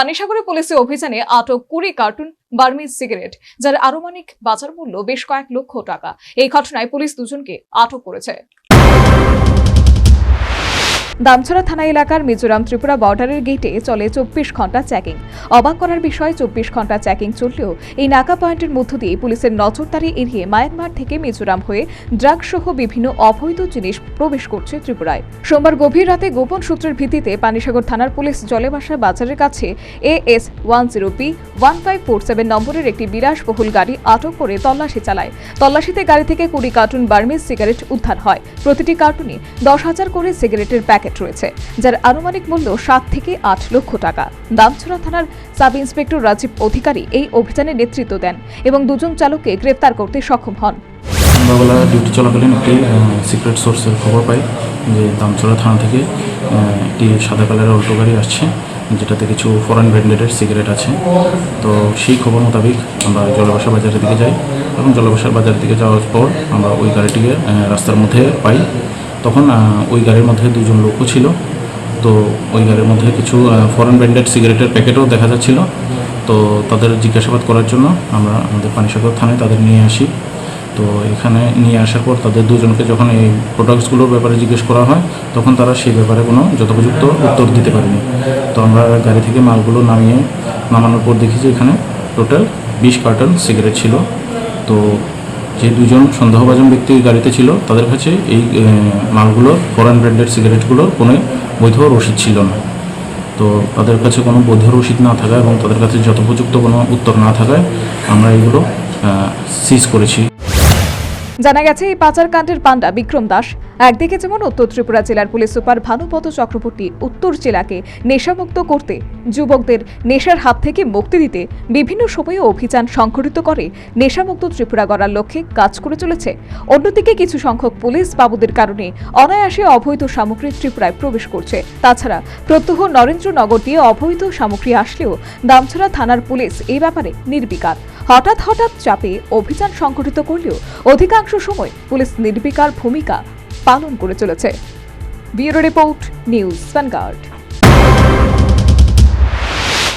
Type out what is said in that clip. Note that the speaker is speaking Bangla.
পানিসাগরে পুলিশের অভিযানে আটক কুড়ি কার্টুন বার্মিজ সিগারেট, যার আনুমানিক বাজার মূল্য বেশ কয়েক লক্ষ টাকা। এই ঘটনায় পুলিশ দুজনকে আটক করেছে। দামছড়া থানা এলাকার মিজোরাম ত্রিপুরা বর্ডারের গেটে চলে চব্বিশ ঘণ্টা চেকিং অবাক করার বিষয়, চব্বিশ ঘণ্টা চেকিং চললেও এই নাকা পয়েন্টের মধ্য দিয়ে পুলিশের নজরদারি এড়িয়ে মায়ানমার থেকে মিজোরাম হয়ে ড্রাগ সহ বিভিন্ন অবৈধ জিনিস প্রবেশ করছে ত্রিপুরায়। সোমবার গভীর রাতে গোপন সূত্রের ভিত্তিতে পানিসাগর থানার পুলিশ জলেবাসা বাজারের কাছে A S one zero P one five four seven নম্বরের একটি বিলাসবহুল গাড়ি আটক করে তল্লাশি চালায়। তল্লাশিতে গাড়ি থেকে কুড়ি কার্টুন বার্মিজ সিগারেট উদ্ধার হয়। প্রতিটি কার্টুনে দশ হাজার করে সিগারেটের প্যাকেট রয়েছে, যার আনুমানিক মূল্য সাত থেকে আট লক্ষ টাকা। দামছড়া থানার সাব ইন্সপেক্টর রাজীব অধিকারী এই অভিযানে নেতৃত্ব দেন এবং দুজন চালককে গ্রেপ্তার করতে সক্ষম হন। সন্ধ্যাবেলা ডিউটি চলাকালীন একটি সিক্রেট সোর্সের খবর পাই যে দামচড়া থানা থেকে একটি সাদা কালারের অল্টো গাড়ি আসছে, যেটাতে কিছু ফরেন ব্র্যান্ডেডের সিগারেট আছে। তো সেই খবর মোতাবেক আমরা জলবাসা বাজারের দিকে যাই এবং জলবাসার বাজারের দিকে যাওয়ার পর আমরা ওই গাড়িটিকে রাস্তার মধ্যে পাই। তখন ওই গাড়ির মধ্যে দুজন লোকও ছিল। তো ওই গাড়ির মধ্যে কিছু ফরেন ব্র্যান্ডেড সিগারেটের প্যাকেটও দেখা যাচ্ছিল। তো তাদের জিজ্ঞাসাবাদ করার জন্য আমরা আমাদের পানিসাগর থানায় তাদের নিয়ে আসি। তো এখানে নিয়ে আসার পর তাদের দুজনকে যখন এই প্রোডাক্টসগুলোর ব্যাপারে জিজ্ঞেস করা হয়, তখন তারা সেই ব্যাপারে কোনো যথোপযুক্ত উত্তর দিতে পারেনি। তো আমরা গাড়ি থেকে মালগুলো নামিয়ে, নামানোর পর দেখি যে এখানে টোটাল বিশ কার্টন সিগারেট ছিল। তো যে দুজন সন্দেহভাজন ব্যক্তি গাড়িতে ছিল, তাদের কাছে এই মালগুলো মালগুলোর ফরেন ব্র্যান্ডেড সিগারেটগুলোর কোনো বৈধ রসিদ ছিল না। তো তাদের কাছে কোনো বৈধ রসিদ না থাকায় এবং তাদের কাছে যথোপযুক্ত কোনো উত্তর না থাকায় আমরা এগুলো সিজ করেছি। জানা গেছে, এই পাচারকাণ্ডের পাণ্ডা বিক্রম দাস একদিকে যেমন উত্তর ত্রিপুরা জেলার পুলিশ সুপার ভানুপত চক্রবর্তী উত্তর জেলাকে নেশামুক্ত করতে, যুবকদের নেশার হাত থেকে মুক্তি দিতে বিভিন্ন সময়ে অভিযান সংঘটিত করে, নেশামুক্ত ত্রিপুরা গড়ার লক্ষ্যে কাজ করে চলেছে। অন্যদিকে কিছু সংখ্যক পুলিশ বাবুদের কারণে অনায়াসে অবৈধ সামগ্রী ত্রিপুরায় প্রবেশ করছে। তাছাড়া প্রত্যহ নরেন্দ্রনগর দিয়ে অবৈধ সামগ্রী আসলেও দামছড়া থানার পুলিশ এই ব্যাপারে নির্বিকার। হঠাৎ হঠাৎ চাপে অভিযান সংঘটিত করলেও অধিকাংশ সময় পুলিশ নির্বিকার ভূমিকা পালন করে চলেছে। Bureau report news Vanguard.